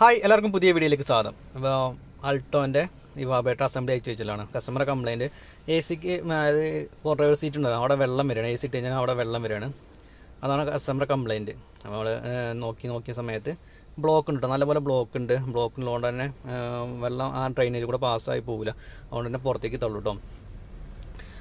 Hi എല്ലാവർക്കും പുതിയ വീഡിയോയിലേക്ക് സ്വാഗതം. അപ്പോൾ അൾട്ടോന്റെ ഈ വാബേട്ട അസംബ്ലി അയച്ചു വെച്ചിട്ടാണ് കസ്റ്റമർ കംപ്ലയിന്റ് എ സിക്ക് അതായത് ഫോർ ഡ്രൈവർ സീറ്റ് ഉണ്ടാകും അവിടെ വെള്ളം വരികയാണ്. എ സി ഇട്ട് കഴിഞ്ഞാൽ അവിടെ വെള്ളം വരികയാണ്. അതാണ് കസ്റ്റമർ കംപ്ലയിന്റ് നമ്മൾ നോക്കി നോക്കിയ സമയത്ത് ബ്ലോക്ക് ഉണ്ട് നല്ലപോലെ ബ്ലോക്ക് ഉണ്ട്. ബ്ലോക്ക് ഉള്ളതുകൊണ്ട് തന്നെ വെള്ളം ആ ഡ്രെയിനേജ് കൂടെ പാസ്സായി പോകില്ല അതുകൊണ്ട് തന്നെ പുറത്തേക്ക് തള്ളു കേട്ടോ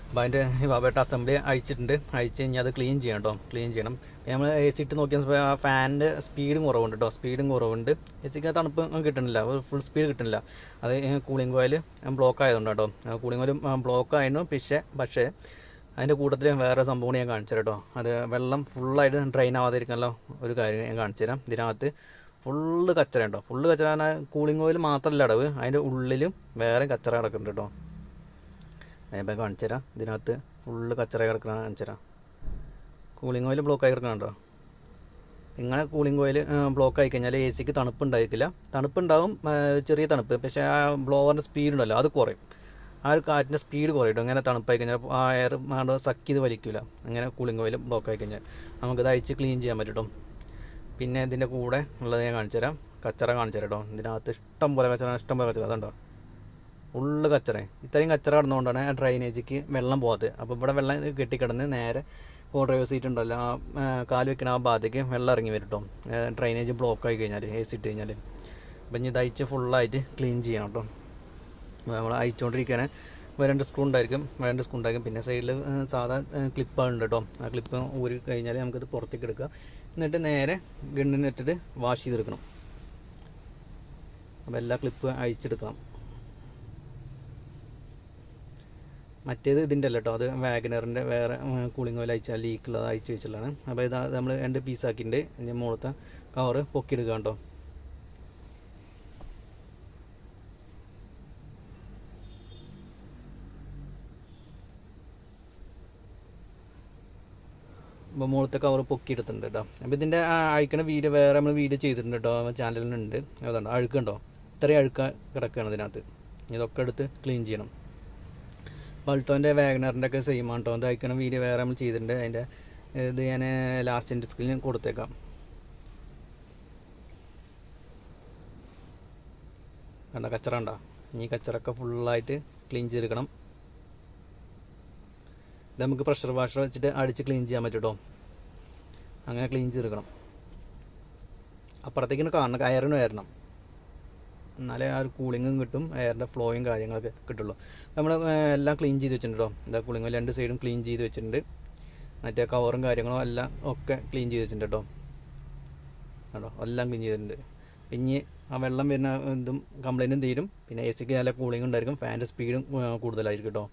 അപ്പോൾ അതിന്റെ വാബേട്ട അസംബ്ലി അയച്ചിട്ടുണ്ട് അയച്ച് കഴിഞ്ഞാൽ അത് ക്ലീൻ ചെയ്യണം കേട്ടോ ക്ലീൻ ചെയ്യണം. നമ്മൾ എ സി ഇട്ട് നോക്കിയ ആ ഫാനിന്റെ സ്പീഡും കുറവുണ്ട് കേട്ടോ സ്പീഡും കുറവുണ്ട്. എ സിക്ക് തണുപ്പ് കിട്ടണില്ല ഫുൾ സ്പീഡ് കിട്ടണില്ല അത് കൂളിംഗ് കോയിൽ ബ്ലോക്ക് ആയതുകൊണ്ട് കേട്ടോ കൂളിംഗ് കോയിൽ ബ്ലോക്ക് ആയിരുന്നു. പക്ഷേ പക്ഷേ അതിന്റെ കൂട്ടത്തിൽ വേറെ സംഭവം ഞാൻ കാണിച്ചു കേട്ടോ അത് വെള്ളം ഫുള്ളായിട്ട് ഡ്രെയിൻ ആവാതിരിക്കാനുള്ള ഒരു കാര്യം ഞാൻ കാണിച്ചു തരാം. ഇതിനകത്ത് ഫുള്ള് കച്ചറ ഉണ്ടോ ഫുള്ള് കച്ചറ കൂളിംഗ് ഓയിൽ മാത്രമല്ല അടവ്. അതിന്റെ ഉള്ളിലും വേറെ കച്ചറ കിടക്കുന്നുണ്ട് കേട്ടോ ഞാൻ കാണിച്ചു തരാം ഇതിനകത്ത് ഫുള്ള് കച്ചറ കിടക്കണ കാണിച്ചു തരാം കൂളിംഗ് ഓയിൽ ബ്ലോക്ക് ആയി കിടക്കണുണ്ടോ ഇങ്ങനെ കൂളിംഗ് ഓയിൽ ബ്ലോക്ക് ആയി കഴിഞ്ഞാൽ എ സിക്ക് തണുപ്പ് ഉണ്ടായിരിക്കില്ല. തണുപ്പുണ്ടാവും ചെറിയ തണുപ്പ്. പക്ഷേ ആ ബ്ലോവറിന്റെ സ്പീഡ് ഉണ്ടല്ലോ അത് കുറയും. ആ ഒരു കാറ്റിന്റെ സ്പീഡ് കുറയും. ഇങ്ങനെ തണുപ്പായി കഴിഞ്ഞാൽ ആ എയർ ആണ്ട് സക്ക് ചെയ്ത് വലിക്കില്ല അങ്ങനെ കൂളിംഗ് ഓയിൽ ബ്ലോക്ക് ആയി കഴിഞ്ഞാൽ. നമുക്കത് അയച്ച് ക്ലീൻ ചെയ്യാൻ പറ്റും പിന്നെ ഇതിന്റെ കൂടെ ഉള്ളത് ഞാൻ കാണിച്ചു തരാം കച്ചറ കാണിച്ചു തരാം ഇതിനകത്ത് ഇഷ്ടം പോലെ കച്ചറ ഇഷ്ടം പോലെ കച്ചറ. അതുണ്ടോ ഫുള്ള് കച്ചറ. ഇത്രയും കച്ചറ കിടന്നുകൊണ്ടാണ് ആ ഡ്രൈനേജിക്ക് വെള്ളം പോകാത്തത് അപ്പോൾ ഇവിടെ വെള്ളം കെട്ടിക്കിടന്ന് നേരെ കോ ഡ്രൈവർ സീറ്റ് ഉണ്ടല്ലോ. ആ കാൽ വെക്കണ ആ ഭാഗത്തേക്ക് വെള്ളം ഇറങ്ങി വരും കേട്ടോ ഡ്രൈനേജ് ബ്ലോക്ക് ആയി കഴിഞ്ഞാൽ എ സി ഇട്ട് കഴിഞ്ഞാൽ അപ്പം ഇനി ഇത് ഫുള്ളായിട്ട് ക്ലീൻ ചെയ്യണം കേട്ടോ നമ്മൾ അയച്ചുകൊണ്ടിരിക്കുകയാണ് രണ്ട് സ്ക്രൂ ഉണ്ടായിരിക്കും. രണ്ട് സ്ക്രൂ ഉണ്ടായിരിക്കും. പിന്നെ സൈഡിൽ സാധാ ക്ലിപ്പാണ് കേട്ടോ ആ ക്ലിപ്പ് ഊരി കഴിഞ്ഞാൽ നമുക്കിത് പുറത്തേക്ക് എടുക്കുക. എന്നിട്ട് നേരെ ഗണ്ണിനിട്ടിട്ട് വാഷ് ചെയ്തെടുക്കണം. അപ്പോൾ എല്ലാ ക്ലിപ്പ് അഴിച്ചെടുക്കണം. മറ്റേത് ഇതിന്റെ അല്ല കേട്ടോ അത് വാഗനറിന്റെ വേറെ കൂളിംഗ് ഓയിൽ അയച്ചാൽ ലീക്കുള്ളത് അയച്ചു വെച്ചുള്ളതാണ് അപ്പോൾ ഇത് നമ്മൾ രണ്ട് പീസ് പീസാക്കിയിട്ടുണ്ട് ഇനി മുകളത്തെ കവറ് പൊക്കിയെടുക്കുക കേട്ടോ. അപ്പോൾ മുകളത്തെ കവർ പൊക്കിയെടുത്തിട്ടുണ്ട് കേട്ടോ. അപ്പോൾ ഇതിന്റെ അഴുക്കണ വീഡിയോ വേറെ നമ്മൾ വീഡിയോ ചെയ്തിട്ടുണ്ട് കേട്ടോ. ചാനലിനുണ്ട് അതുകൊണ്ട് അഴുക്കുണ്ടോ? ഇത്രയും അഴുക്ക കിടക്കുകയാണ് ഇതിനകത്ത്. ഇതൊക്കെ എടുത്ത് ക്ലീൻ ചെയ്യണം. ബൾട്ടോന്റെ വാഗ്നറിന്റെ ഒക്കെ സെയിം ആണ് കേട്ടോ അയക്കണ വീഡിയോ വേറെ നമ്മൾ ചെയ്തിട്ടുണ്ട്. അതിന്റെ ഇത് ഞാൻ ലാസ്റ്റ് സ്ക്രീനിൽ കൊടുത്തേക്കാം. കണ്ട കച്ചറ ഉണ്ടോ ഈ കച്ചറൊക്കെ ഫുള്ളായിട്ട് ക്ലീൻ ചെയ്തെടുക്കണം. ഇത് നമുക്ക് പ്രഷർ വാഷർ വെച്ചിട്ട് അടിച്ച് ക്ലീൻ ചെയ്യാൻ പറ്റും കേട്ടോ അങ്ങനെ ക്ലീൻ ചെയ്തെടുക്കണം. അപ്പുറത്തേക്കിന് കാണണം കയറിന് വരണം. എന്നാലേ ആ ഒരു കൂളിങ്ങും കിട്ടും എയറിന്റെ ഫ്ലോയും കാര്യങ്ങളൊക്കെ കിട്ടുള്ളൂ. നമ്മൾ എല്ലാം ക്ലീൻ ചെയ്ത് വെച്ചിട്ടുണ്ട് കേട്ടോ എന്താ കൂളിങ്ങും രണ്ട് സൈഡും ക്ലീൻ ചെയ്ത് വെച്ചിട്ടുണ്ട്. മറ്റേ കവറും കാര്യങ്ങളും എല്ലാം ഒക്കെ ക്ലീൻ ചെയ്ത് വെച്ചിട്ടുണ്ട് കേട്ടോ കേട്ടോ എല്ലാം ക്ലീൻ ചെയ്തിട്ടുണ്ട്. പിന്നെ ആ വെള്ളം വരുന്ന ഇതും കംപ്ലൈന്റും തീരും. പിന്നെ എ സിക്ക് നല്ല കൂളിംഗ് ഉണ്ടായിരിക്കും. ഫാന്റെ സ്പീഡും കൂടുതലായിരിക്കും കേട്ടോ